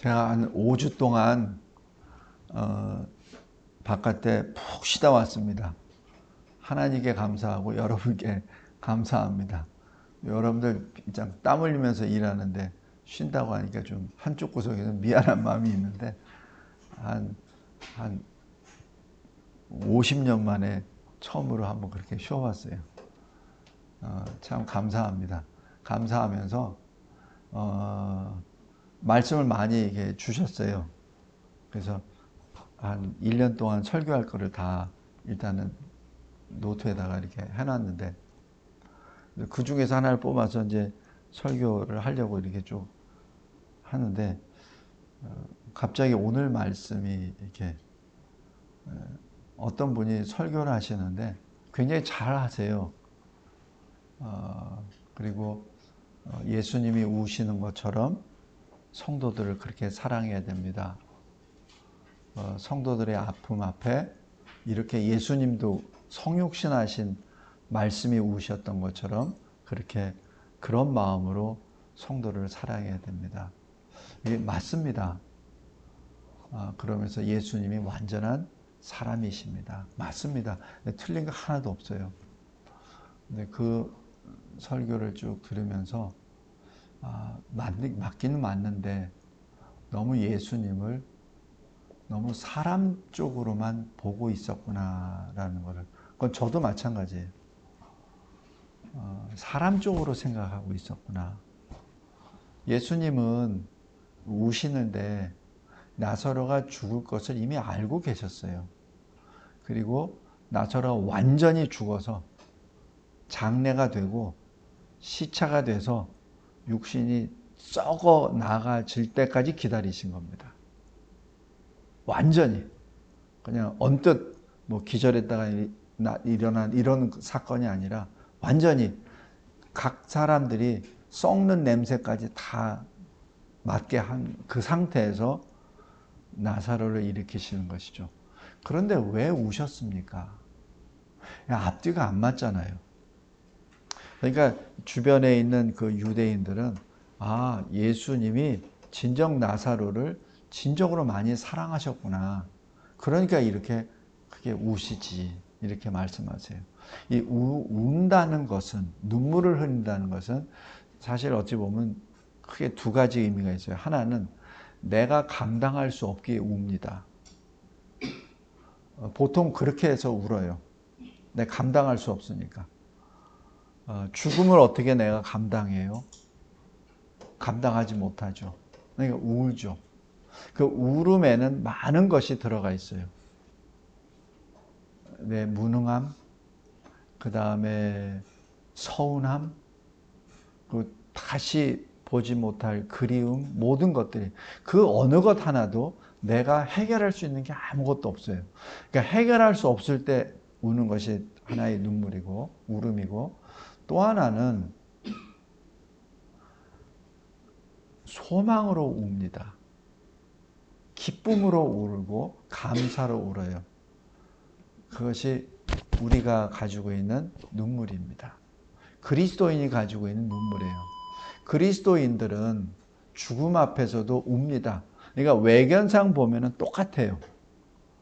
제가 한 5주 동안 어, 바깥에 푹 쉬다 왔습니다. 하나님께 감사하고 여러분께 감사합니다. 여러분들 진짜 땀 흘리면서 일하는데 쉰다고 하니까 좀 한쪽 구석에서 미안한 마음이 있는데 한, 한 50년 만에 처음으로 한번 그렇게 쉬어봤어요. 어, 참 감사합니다. 감사하면서 어, 말씀을 많이 주셨어요. 그래서 한 1년 동안 설교할 거를 다 일단은 노트에다가 이렇게 해놨는데 그 중에서 하나를 뽑아서 이제 설교를 하려고 이렇게 쭉 하는데 어, 갑자기 오늘 말씀이 이렇게 어떤 분이 설교를 하시는데 굉장히 잘 하세요. 어, 그리고 어, 예수님이 우시는 것처럼 성도들을 그렇게 사랑해야 됩니다. 어, 성도들의 아픔 앞에 이렇게 예수님도 성육신하신 말씀이 우셨던 것처럼 그렇게 그런 마음으로 성도를 사랑해야 됩니다. 이게 맞습니다. 아, 그러면서 예수님이 완전한 사람이십니다. 맞습니다. 틀린 거 하나도 없어요. 근데 그 설교를 쭉 들으면서 아, 맞, 맞기는 맞는데 너무 예수님을 너무 사람 쪽으로만 보고 있었구나라는 것을 그건 저도 마찬가지예요. 어, 사람 쪽으로 생각하고 있었구나. 예수님은 우시는데 나사로가 죽을 것을 이미 알고 계셨어요. 그리고 나사로가 완전히 죽어서 장례가 되고 시차가 돼서 육신이 썩어 나가질 때까지 기다리신 겁니다. 완전히 그냥 언뜻 뭐 기절했다가 일어난 이런 사건이 아니라 완전히 각 사람들이 썩는 냄새까지 다 맡게 한 그 상태에서 나사로를 일으키시는 것이죠. 그런데 왜 우셨습니까? 앞뒤가 안 맞잖아요. 그러니까 주변에 있는 그 유대인들은 아, 예수님이 진정 나사로를 진정으로 많이 사랑하셨구나. 그러니까 이렇게 크게 우시지. 이렇게 말씀하세요. 이 우, 운다는 것은, 눈물을 흘린다는 것은 사실 어찌 보면 크게 두 가지 의미가 있어요. 하나는 내가 감당할 수 없기에 웁니다. 어, 보통 그렇게 해서 울어요. 내 감당할 수 없으니까. 어, 죽음을 어떻게 내가 감당해요? 감당하지 못하죠. 그러니까 울죠. 그 울음에는 많은 것이 들어가 있어요. 내 무능함, 그 다음에 서운함, 그 다시 보지 못할 그리움, 모든 것들이 그 어느 것 하나도 내가 해결할 수 있는 게 아무것도 없어요. 그러니까 해결할 수 없을 때 우는 것이 하나의 눈물이고 울음이고 또 하나는 소망으로 웁니다. 기쁨으로 울고 감사로 울어요. 그것이 우리가 가지고 있는 눈물입니다. 그리스도인이 가지고 있는 눈물이에요. 그리스도인들은 죽음 앞에서도 웁니다. 그러니까 외견상 보면은 똑같아요.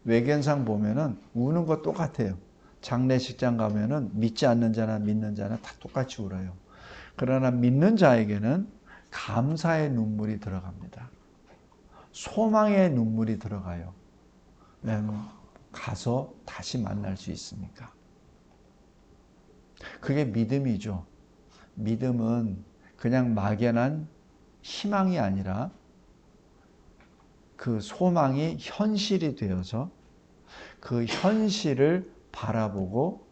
외견상 보면은 우는 거 똑같아요. 장례식장 가면은 믿지 않는 자나 믿는 자나 다 똑같이 울어요. 그러나 믿는 자에게는 감사의 눈물이 들어갑니다. 소망의 눈물이 들어가요. 왜냐하면 가서 다시 만날 수 있으니까. 그게 믿음이죠. 믿음은 그냥 막연한 희망이 아니라 그 소망이 현실이 되어서 그 현실을 바라보고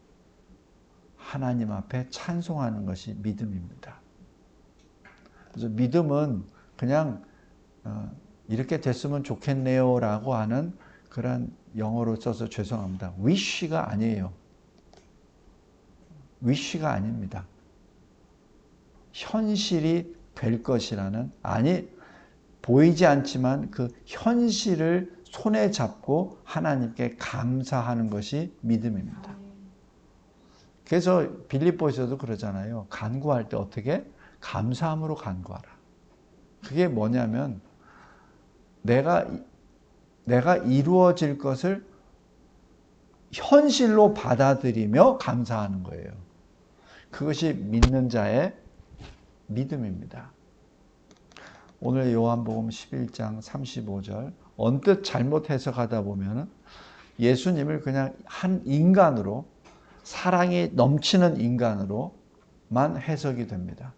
하나님 앞에 찬송하는 것이 믿음입니다. 그래서 믿음은 그냥 어, 이렇게 됐으면 좋겠네요라고 하는 그런 영어로 써서 죄송합니다. wish가 아니에요. wish가 아닙니다. 현실이 될 것이라는 아니 보이지 않지만 그 현실을 손에 잡고 하나님께 감사하는 것이 믿음입니다. 그래서 빌립보에서도 그러잖아요. 간구할 때 어떻게 감사함으로 간구하라. 그게 뭐냐면 내가 내가 이루어질 것을 현실로 받아들이며 감사하는 거예요. 그것이 믿는 자의 믿음입니다. 오늘 요한복음 11장 35절 언뜻 잘못 해석하다 보면은 예수님을 그냥 한 인간으로 사랑이 넘치는 인간으로만 해석이 됩니다.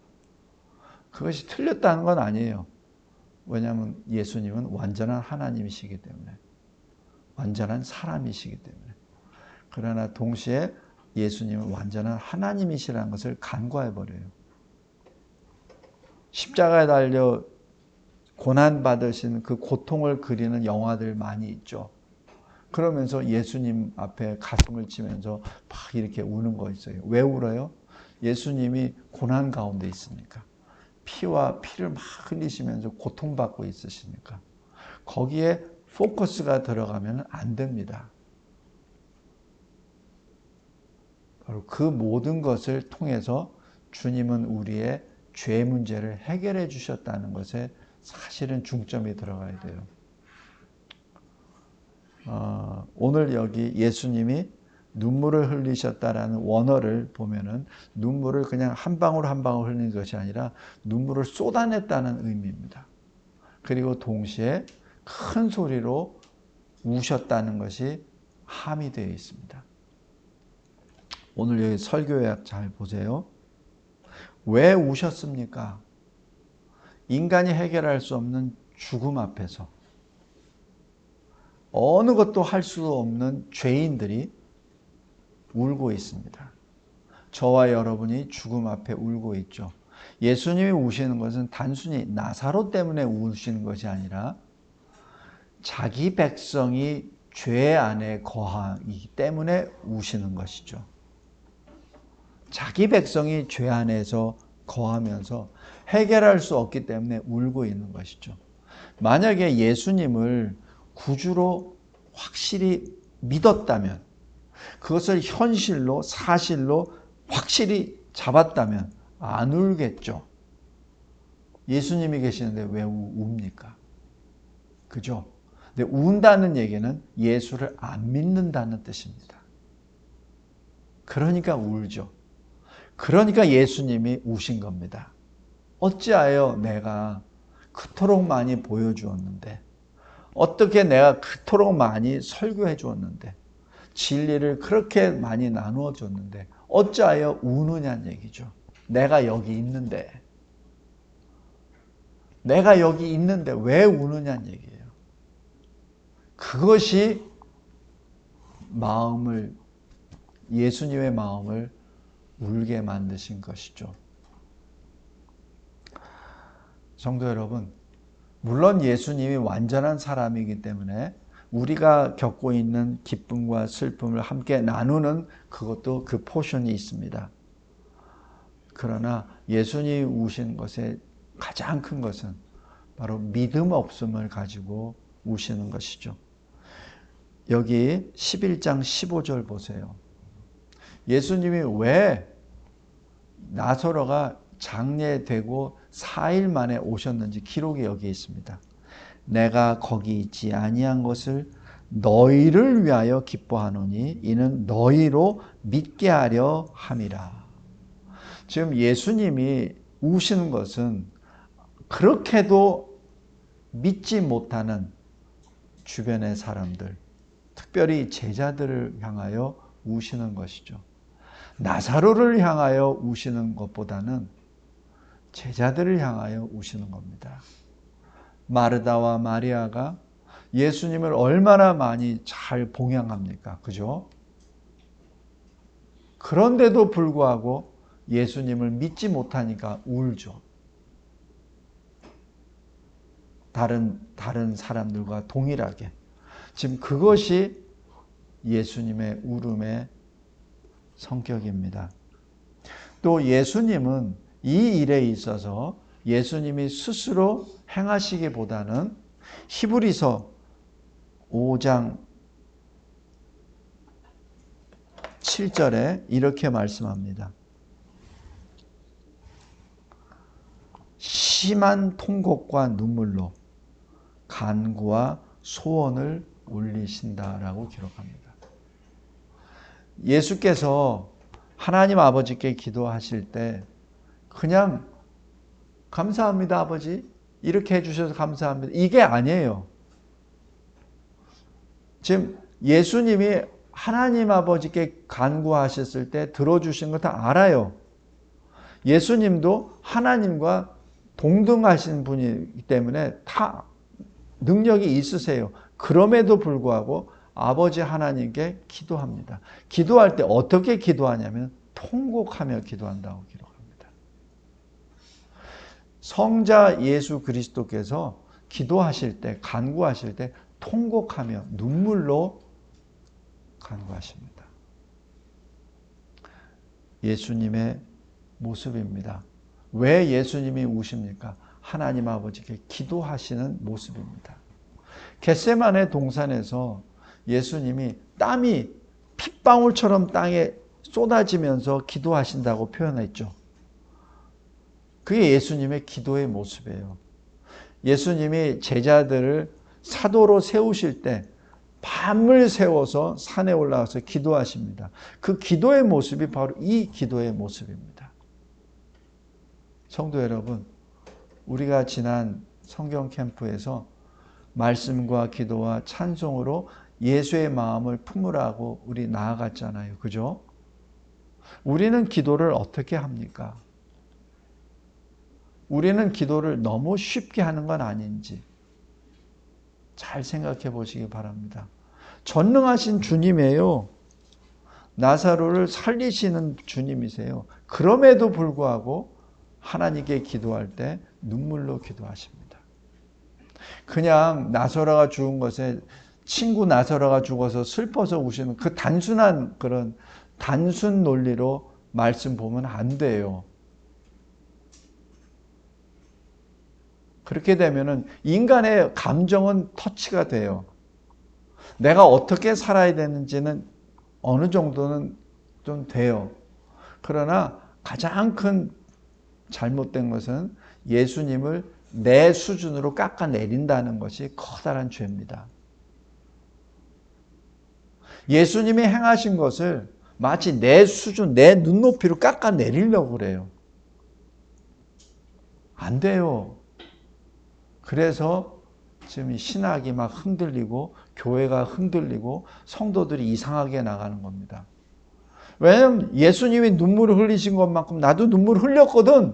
그것이 틀렸다는 건 아니에요. 왜냐하면 예수님은 완전한 하나님이시기 때문에 완전한 사람이시기 때문에 그러나 동시에 예수님은 완전한 하나님이시라는 것을 간과해 버려요. 십자가에 달려 고난 받으신 그 고통을 그리는 영화들 많이 있죠. 그러면서 예수님 앞에 가슴을 치면서 막 이렇게 우는 거 있어요. 왜 울어요? 예수님이 고난 가운데 있으니까. 피와 피를 막 흘리시면서 고통받고 있으시니까. 거기에 포커스가 들어가면 안 됩니다. 바로 그 모든 것을 통해서 주님은 우리의 죄 문제를 해결해 주셨다는 것에 사실은 중점이 들어가야 돼요. 어, 오늘 여기 예수님이 눈물을 흘리셨다라는 원어를 보면은 눈물을 그냥 한 방울 한 방울 흘리는 것이 아니라 눈물을 쏟아냈다는 의미입니다. 그리고 동시에 큰 소리로 우셨다는 것이 함의되어 있습니다. 오늘 여기 설교약 잘 보세요. 왜 우셨습니까? 인간이 해결할 수 없는 죽음 앞에서 어느 것도 할 수 없는 죄인들이 울고 있습니다. 저와 여러분이 죽음 앞에 울고 있죠. 예수님이 우시는 것은 단순히 나사로 때문에 우시는 것이 아니라 자기 백성이 죄 안에 거하기 때문에 우시는 것이죠. 자기 백성이 죄 안에서 거하면서 해결할 수 없기 때문에 울고 있는 것이죠. 만약에 예수님을 구주로 확실히 믿었다면, 그것을 현실로, 사실로 확실히 잡았다면 안 울겠죠. 예수님이 계시는데 왜 웁니까? 그죠? 근데 운다는 얘기는 예수를 안 믿는다는 뜻입니다. 그러니까 울죠. 그러니까 예수님이 우신 겁니다. 어찌하여 내가 그토록 많이 보여주었는데, 어떻게 내가 그토록 많이 설교해 주었는데, 진리를 그렇게 많이 나누어 줬는데, 어찌하여 우느냐는 얘기죠. 내가 여기 있는데, 내가 여기 있는데 왜 우느냐는 얘기예요. 그것이 마음을, 예수님의 마음을 울게 만드신 것이죠. 성도 여러분, 물론 예수님이 완전한 사람이기 때문에 우리가 겪고 있는 기쁨과 슬픔을 함께 나누는 그것도 그 포션이 있습니다. 그러나 예수님이 우신 것의 가장 큰 것은 바로 믿음 없음을 가지고 우시는 것이죠. 여기 11장 15절 보세요. 예수님이 왜 나서로가 장례되고 4일 만에 오셨는지 기록이 여기 있습니다. 내가 거기 있지 아니한 것을 너희를 위하여 기뻐하노니 이는 너희로 믿게 하려 함이라. 지금 예수님이 우시는 것은 그렇게도 믿지 못하는 주변의 사람들, 특별히 제자들을 향하여 우시는 것이죠. 나사로를 향하여 우시는 것보다는 제자들을 향하여 우시는 겁니다. 마르다와 마리아가 예수님을 얼마나 많이 잘 봉양합니까? 그죠? 그런데도 불구하고 예수님을 믿지 못하니까 울죠. 다른, 다른 사람들과 동일하게. 지금 그것이 예수님의 울음의 성격입니다. 또 예수님은 이 일에 있어서 예수님이 스스로 행하시기보다는 히브리서 5장 7절에 이렇게 말씀합니다. 심한 통곡과 눈물로 간구와 소원을 올리신다라고 기록합니다. 예수께서 하나님 아버지께 기도하실 때 그냥 감사합니다 아버지 이렇게 해주셔서 감사합니다 이게 아니에요. 지금 예수님이 하나님 아버지께 간구하셨을 때 들어주신 거 다 알아요. 예수님도 하나님과 동등하신 분이기 때문에 다 능력이 있으세요. 그럼에도 불구하고 아버지 하나님께 기도합니다. 기도할 때 어떻게 기도하냐면 통곡하며 기도한다고 기록합니다. 성자 예수 그리스도께서 기도하실 때, 간구하실 때 통곡하며 눈물로 간구하십니다. 예수님의 모습입니다. 왜 예수님이 우십니까? 하나님 아버지께 기도하시는 모습입니다. 겟세만의 동산에서 예수님이 땀이 핏방울처럼 땅에 쏟아지면서 기도하신다고 표현했죠. 그게 예수님의 기도의 모습이에요. 예수님이 제자들을 사도로 세우실 때 밤을 세워서 산에 올라가서 기도하십니다. 그 기도의 모습이 바로 이 기도의 모습입니다. 성도 여러분, 우리가 지난 성경 캠프에서 말씀과 기도와 찬송으로 예수의 마음을 품으라고 우리 나아갔잖아요. 그죠? 우리는 기도를 어떻게 합니까? 우리는 기도를 너무 쉽게 하는 건 아닌지 잘 생각해 보시기 바랍니다. 전능하신 주님이에요. 나사로를 살리시는 주님이세요. 그럼에도 불구하고 하나님께 기도할 때 눈물로 기도하십니다. 그냥 나사로가 죽은 것에 친구 나사로가 죽어서 슬퍼서 우시는 그 단순한 그런 단순 논리로 말씀 보면 안 돼요. 그렇게 되면은 인간의 감정은 터치가 돼요. 내가 어떻게 살아야 되는지는 어느 정도는 좀 돼요. 그러나 가장 큰 잘못된 것은 예수님을 내 수준으로 깎아내린다는 것이 커다란 죄입니다. 예수님이 행하신 것을 마치 내 수준, 내 눈높이로 깎아내리려고 그래요. 안 돼요. 그래서 지금 신학이 막 흔들리고 교회가 흔들리고 성도들이 이상하게 나가는 겁니다. 왜냐면 예수님이 눈물을 흘리신 것만큼 나도 눈물을 흘렸거든.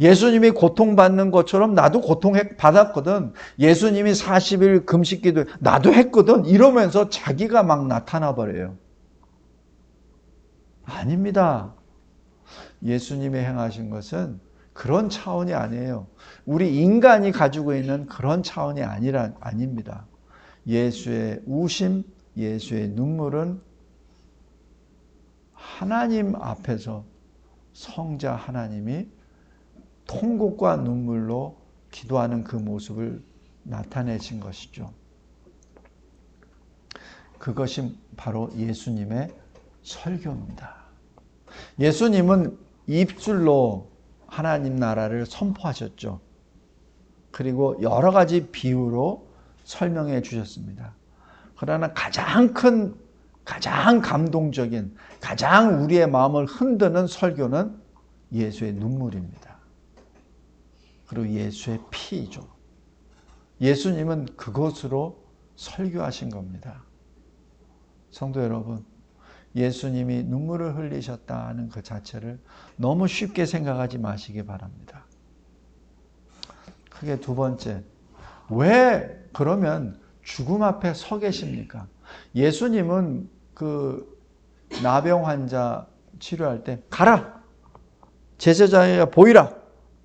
예수님이 고통받는 것처럼 나도 고통 받았거든. 예수님이 40일 금식 기도 나도 했거든. 이러면서 자기가 막 나타나 버려요. 아닙니다. 예수님이 행하신 것은 그런 차원이 아니에요. 우리 인간이 가지고 있는 그런 차원이 아니라 아닙니다. 예수의 우심, 예수의 눈물은 하나님 앞에서 성자 하나님이 통곡과 눈물로 기도하는 그 모습을 나타내신 것이죠. 그것이 바로 예수님의 설교입니다. 예수님은 입술로 하나님 나라를 선포하셨죠. 그리고 여러 가지 비유로 설명해 주셨습니다. 그러나 가장 큰, 가장 감동적인, 가장 우리의 마음을 흔드는 설교는 예수의 눈물입니다. 그리고 예수의 피죠. 예수님은 그것으로 설교하신 겁니다. 성도 여러분, 예수님이 눈물을 흘리셨다는 그 자체를 너무 쉽게 생각하지 마시기 바랍니다. 크게 두 번째, 왜 그러면 죽음 앞에 서 계십니까? 예수님은 그 나병 환자 치료할 때 가라! 제자자에 보이라!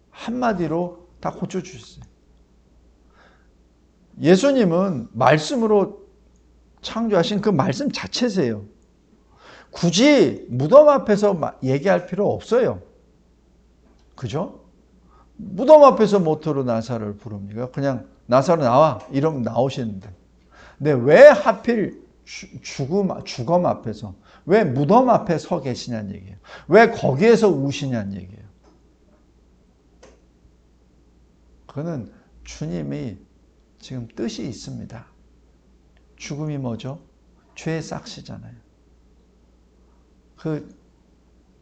한마디로 다 고쳐주셨어요. 예수님은 말씀으로 창조하신 그 말씀 자체세요. 굳이 무덤 앞에서 얘기할 필요 없어요. 그죠? 무덤 앞에서 모토로 나사를 부릅니까? 그냥 나사로 나와 이러면 나오시는데. 근데 왜 하필 죽음 죽음 앞에서 왜 무덤 앞에 서 계시냐는 얘기예요. 왜 거기에서 우시냐는 얘기예요. 그거는 주님이 지금 뜻이 있습니다. 죽음이 뭐죠? 죄의 싹시잖아요. 그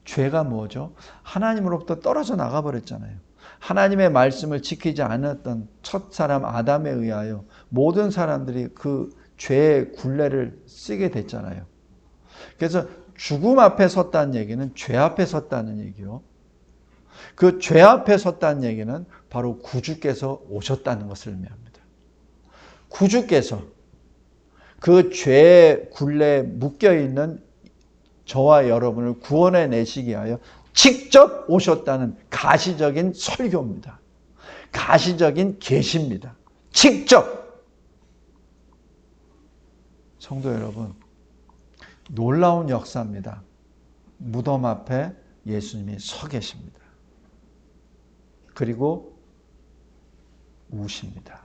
죄가 뭐죠? 하나님으로부터 떨어져 나가 버렸잖아요. 하나님의 말씀을 지키지 않았던 첫 사람 아담에 의하여 모든 사람들이 그 죄의 굴레를 쓰게 됐잖아요. 그래서 죽음 앞에 섰다는 얘기는 죄 앞에 섰다는 얘기요. 그 죄 앞에 섰다는 얘기는 바로 구주께서 오셨다는 것을 의미합니다. 구주께서 그 죄의 굴레에 묶여 있는 저와 여러분을 구원해 내시기 위하여 직접 오셨다는 가시적인 설교입니다. 가시적인 계시입니다. 직접 성도 여러분 놀라운 역사입니다. 무덤 앞에 예수님이 서 계십니다. 그리고 우십니다.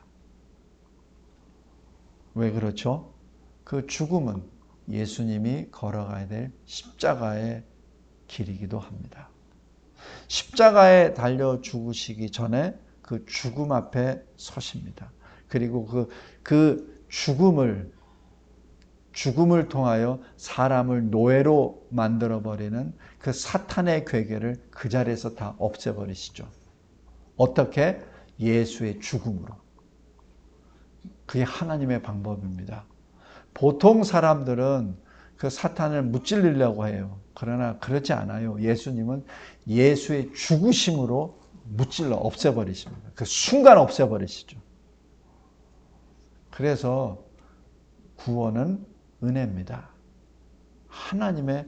왜 그렇죠? 그 죽음은 예수님이 걸어가야 될 십자가의 길이기도 합니다. 십자가에 달려 죽으시기 전에 그 죽음 앞에 서십니다. 그리고 그, 그 죽음을, 죽음을 통하여 사람을 노예로 만들어버리는 그 사탄의 괴계를 그 자리에서 다 없애버리시죠. 어떻게? 예수의 죽음으로. 그게 하나님의 방법입니다. 보통 사람들은 그 사탄을 무찔리려고 해요. 그러나 그렇지 않아요. 예수님은 예수의 죽으심으로 무찔러 없애버리십니다. 그 순간 없애버리시죠. 그래서 구원은 은혜입니다. 하나님의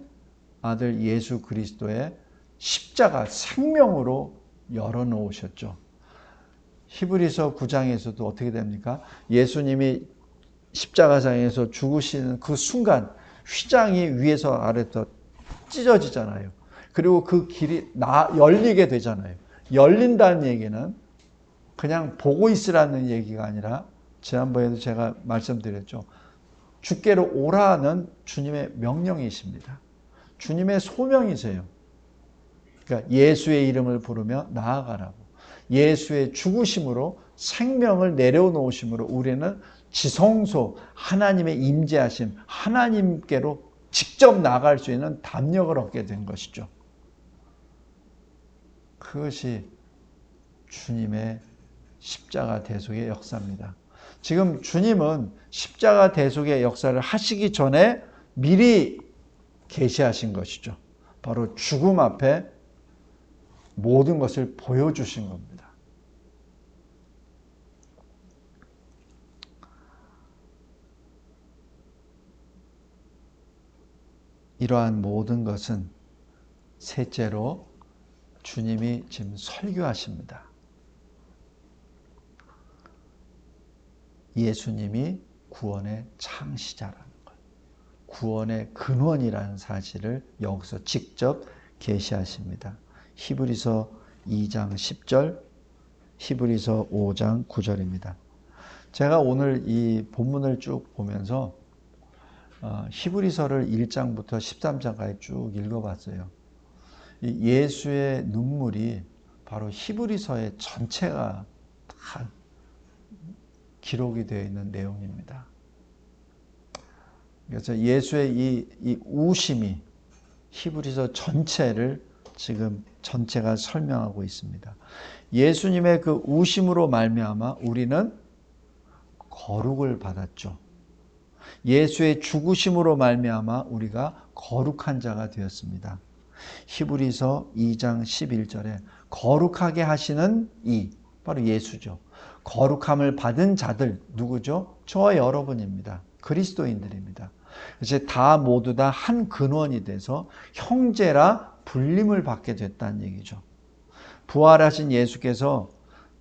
아들 예수 그리스도의 십자가 생명으로 열어놓으셨죠. 히브리서 9장에서도 어떻게 됩니까? 예수님이 십자가상에서 죽으시는 그 순간 휘장이 위에서 아래서 찢어지잖아요. 그리고 그 길이 나 열리게 되잖아요. 열린다는 얘기는 그냥 보고 있으라는 얘기가 아니라 지난번에도 제가 말씀드렸죠. 주께로 오라는 주님의 명령이십니다. 주님의 소명이세요. 그러니까 예수의 이름을 부르며 나아가라고. 예수의 죽으심으로 생명을 내려놓으심으로 우리는 지성소 하나님의 임재하심 하나님께로 직접 나갈 수 있는 담력을 얻게 된 것이죠. 그것이 주님의 십자가 대속의 역사입니다. 지금 주님은 십자가 대속의 역사를 하시기 전에 미리 계시하신 것이죠. 바로 죽음 앞에 모든 것을 보여주신 겁니다. 이러한 모든 것은 셋째로 주님이 지금 설교하십니다. 예수님이 구원의 창시자라는 것, 구원의 근원이라는 사실을 여기서 직접 계시하십니다. 히브리서 2장 10절, 히브리서 5장 9절입니다. 제가 오늘 이 본문을 쭉 보면서 어, 히브리서를 1장부터 13장까지 쭉 읽어봤어요. 예수의 눈물이 바로 히브리서의 전체가 다 기록이 되어 있는 내용입니다. 그래서 예수의 이, 이 우심이 히브리서 전체를 지금 전체가 설명하고 있습니다. 예수님의 그 우심으로 말미암아 우리는 거룩을 받았죠. 예수의 죽으심으로 말미암아 우리가 거룩한 자가 되었습니다. 히브리서 2장 11절에 거룩하게 하시는 이 바로 예수죠. 거룩함을 받은 자들 누구죠? 저와 여러분입니다. 그리스도인들입니다. 이제 다 모두 다 한 근원이 돼서 형제라 불림을 받게 됐다는 얘기죠. 부활하신 예수께서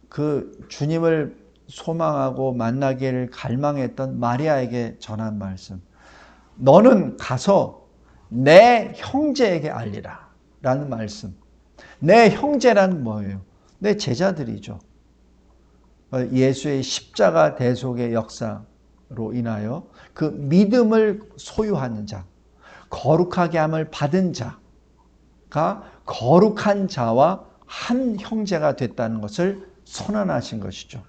그 주님을 소망하고 만나기를 갈망했던 마리아에게 전한 말씀. 너는 가서 내 형제에게 알리라. 라는 말씀. 내 형제란 뭐예요? 내 제자들이죠. 예수의 십자가 대속의 역사로 인하여 그 믿음을 소유하는 자, 거룩하게 함을 받은 자가 거룩한 자와 한 형제가 됐다는 것을 선언하신 것이죠.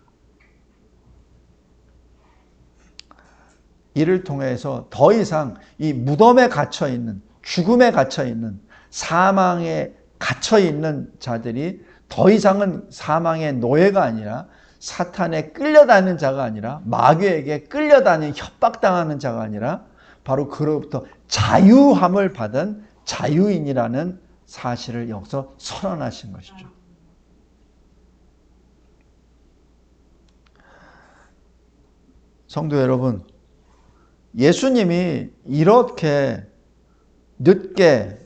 이를 통해서 더 이상 이 무덤에 갇혀 있는 죽음에 갇혀 있는 사망에 갇혀 있는 자들이 더 이상은 사망의 노예가 아니라 사탄에 끌려다니는 자가 아니라 마귀에게 끌려다니는 협박당하는 자가 아니라 바로 그로부터 자유함을 받은 자유인이라는 사실을 여기서 선언하신 것이죠. 성도 여러분, 예수님이 이렇게 늦게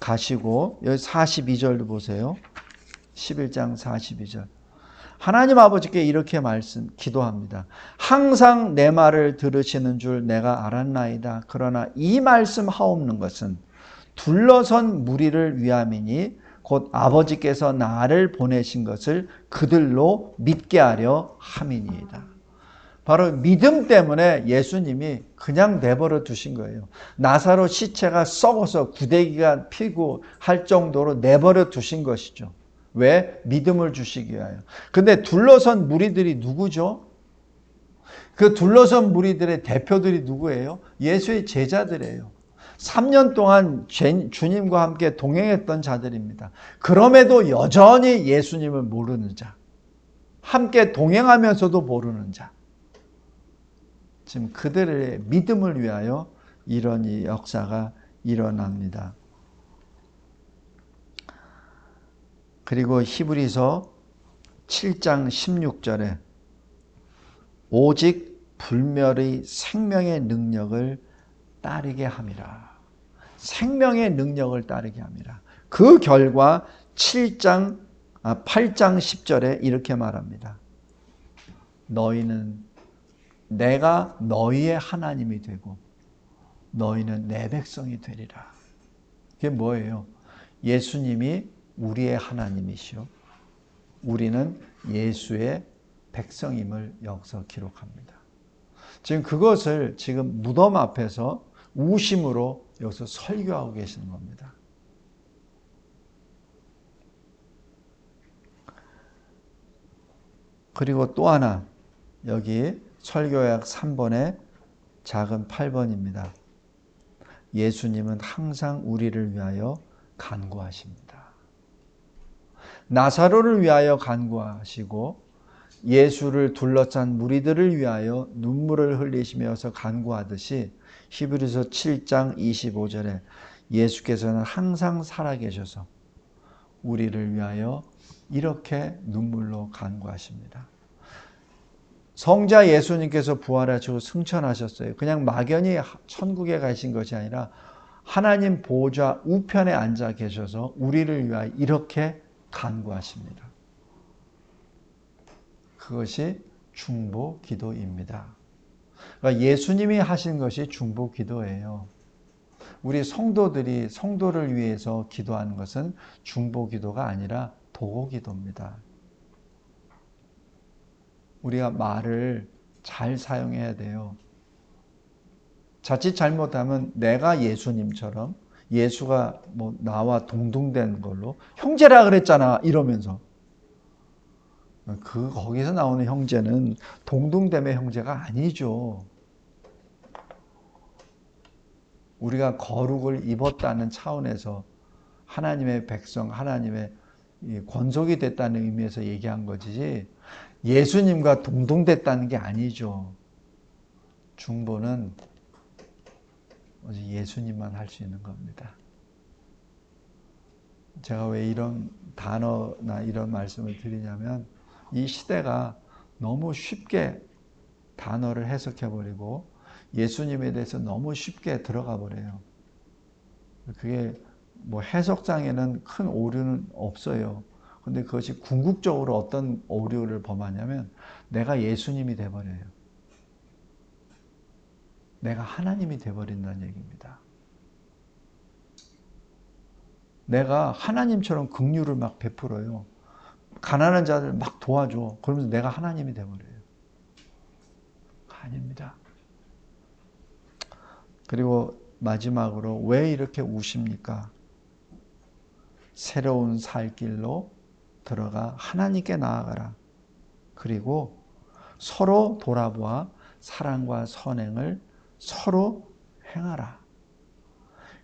가시고 여기 42절도 보세요. 11장 42절. 하나님 아버지께 이렇게 말씀 기도합니다. 항상 내 말을 들으시는 줄 내가 알았나이다. 그러나 이 말씀 하옵는 것은 둘러선 무리를 위함이니 곧 아버지께서 나를 보내신 것을 그들로 믿게 하려 함이니이다. 바로 믿음 때문에 예수님이 그냥 내버려 두신 거예요. 나사로 시체가 썩어서 구데기가 피고 할 정도로 내버려 두신 것이죠. 왜? 믿음을 주시기 위하여. 근데 둘러선 무리들이 누구죠? 그 둘러선 무리들의 대표들이 누구예요? 예수의 제자들이에요. 3년 동안 주님과 함께 동행했던 자들입니다. 그럼에도 여전히 예수님을 모르는 자. 함께 동행하면서도 모르는 자. 지금 그들의 믿음을 위하여 이런 이 역사가 일어납니다. 그리고 히브리서 7장 16절에 오직 불멸의 생명의 능력을 따르게 함이라. 생명의 능력을 따르게 함이라. 그 결과 7장 아 8장 10절에 이렇게 말합니다. 너희는 내가 너희의 하나님이 되고 너희는 내 백성이 되리라. 그게 뭐예요? 예수님이 우리의 하나님이시요. 우리는 예수의 백성임을 여기서 기록합니다. 지금 그것을 지금 무덤 앞에서 우심으로 여기서 설교하고 계시는 겁니다. 그리고 또 하나 여기 설교약 3번에 작은 8번입니다. 예수님은 항상 우리를 위하여 간구하십니다. 나사로를 위하여 간구하시고 예수를 둘러싼 무리들을 위하여 눈물을 흘리시면서 간구하듯이 히브리서 7장 25절에 예수께서는 항상 살아계셔서 우리를 위하여 이렇게 눈물로 간구하십니다. 성자 예수님께서 부활하시고 승천하셨어요. 그냥 막연히 천국에 가신 것이 아니라 하나님 보좌 우편에 앉아 계셔서 우리를 위하여 이렇게 간구하십니다. 그것이 중보 기도입니다. 그러니까 예수님이 하신 것이 중보 기도예요. 우리 성도들이 성도를 위해서 기도하는 것은 중보 기도가 아니라 도고 기도입니다. 우리가 말을 잘 사용해야 돼요. 자칫 잘못하면 내가 예수님처럼 예수가 뭐 나와 동등된 걸로 형제라 그랬잖아 이러면서 그 거기서 나오는 형제는 동등됨의 형제가 아니죠. 우리가 거룩을 입었다는 차원에서 하나님의 백성, 하나님의 권속이 됐다는 의미에서 얘기한 거지. 예수님과 동동됐다는 게 아니죠. 중보는 예수님만 할 수 있는 겁니다. 제가 왜 이런 단어나 이런 말씀을 드리냐면 이 시대가 너무 쉽게 단어를 해석해 버리고 예수님에 대해서 너무 쉽게 들어가 버려요. 그게 뭐 해석상에는 큰 오류는 없어요. 근데 그것이 궁극적으로 어떤 오류를 범하냐면 내가 예수님이 돼버려요. 내가 하나님이 돼버린다는 얘기입니다. 내가 하나님처럼 긍휼을 막 베풀어요. 가난한 자들 막 도와줘. 그러면서 내가 하나님이 돼버려요. 아닙니다. 그리고 마지막으로 왜 이렇게 우십니까? 새로운 살 길로 들어가 하나님께 나아가라. 그리고 서로 돌아보아 사랑과 선행을 서로 행하라.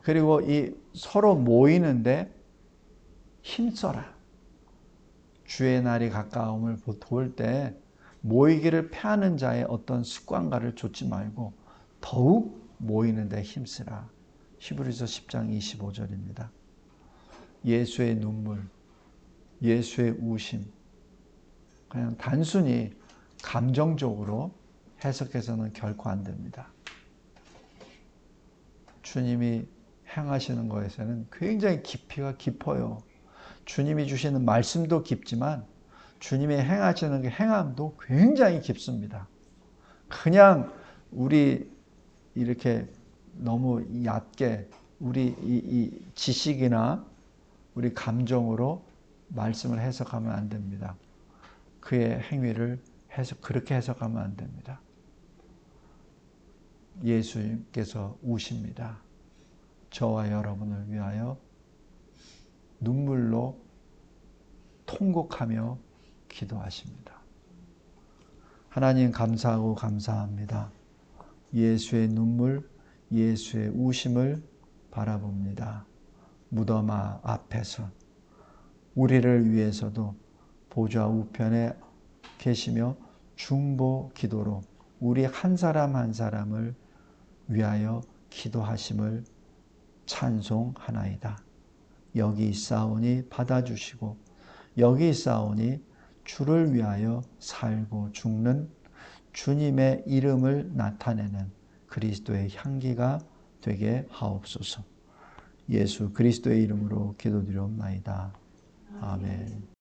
그리고 이 서로 모이는데 힘써라. 주의 날이 가까움을 볼때 모이기를 패하는 자의 어떤 습관가를 좇지 말고 더욱 모이는데 힘쓰라. 히브리서 10장 25절입니다. 예수의 눈물, 예수의 우심. 그냥 단순히 감정적으로 해석해서는 결코 안 됩니다. 주님이 행하시는 것에서는 굉장히 깊이가 깊어요. 주님이 주시는 말씀도 깊지만 주님이 행하시는 그 행함도 굉장히 깊습니다. 그냥 우리 이렇게 너무 얕게 우리 이, 이 지식이나 우리 감정으로 말씀을 해석하면 안 됩니다. 그의 행위를 해석 그렇게 해석하면 안 됩니다. 예수님께서 우십니다. 저와 여러분을 위하여 눈물로 통곡하며 기도하십니다. 하나님 감사하고 감사합니다. 예수의 눈물, 예수의 우심을 바라봅니다. 무덤 앞에서 우리를 위해서도 보좌 우편에 계시며 중보 기도로 우리 한 사람 한 사람을 위하여 기도하심을 찬송하나이다. 여기 있사오니 받아주시고 여기 있사오니 주를 위하여 살고 죽는 주님의 이름을 나타내는 그리스도의 향기가 되게 하옵소서. 예수 그리스도의 이름으로 기도드리옵나이다. 아멘.